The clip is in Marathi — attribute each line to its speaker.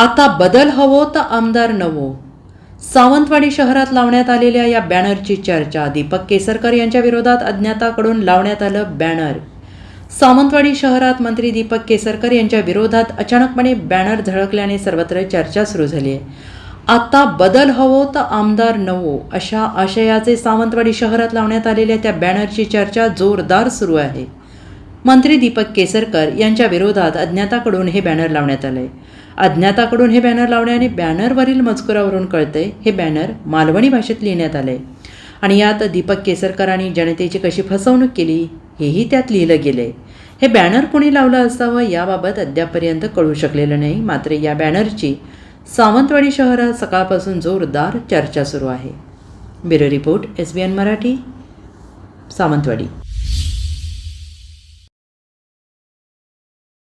Speaker 1: आता बदल हवो तर आमदार नवो. सावंतवाडी शहरात लावण्यात आलेल्या या बॅनरची चर्चा दीपक केसरकर यांच्या विरोधात अज्ञाताकडून लावण्यात आलं बॅनर. सावंतवाडी शहरात मंत्री दीपक केसरकर यांच्या विरोधात अचानकपणे बॅनर झळकल्याने सर्वत्र चर्चा सुरू झाली आहे. आता बदल हवो तर आमदार नवो अशा आशयाचे सावंतवाडी शहरात लावण्यात आलेल्या त्या बॅनरची चर्चा जोरदार सुरू आहे. मंत्री दीपक केसरकर यांच्या विरोधात अज्ञाताकडून हे बॅनर लावण्यात आले. अज्ञाताकडून हे बॅनर लावण्याने बॅनरवरील मजकुरावरून कळते हे बॅनर मालवणी भाषेत लिहिण्यात आले. आणि यात दीपक केसरकरांनी जनतेची कशी फसवणूक केली हेही त्यात लिहिलं गेले. हे बॅनर कोणी लावलं असावं याबाबत अद्यापपर्यंत कळू शकलेलं नाही मात्र या बॅनरची सावंतवाडी शहरात सकाळपासून जोरदार चर्चा सुरू आहे. Bureau report S B N Marathi Sawantwadi.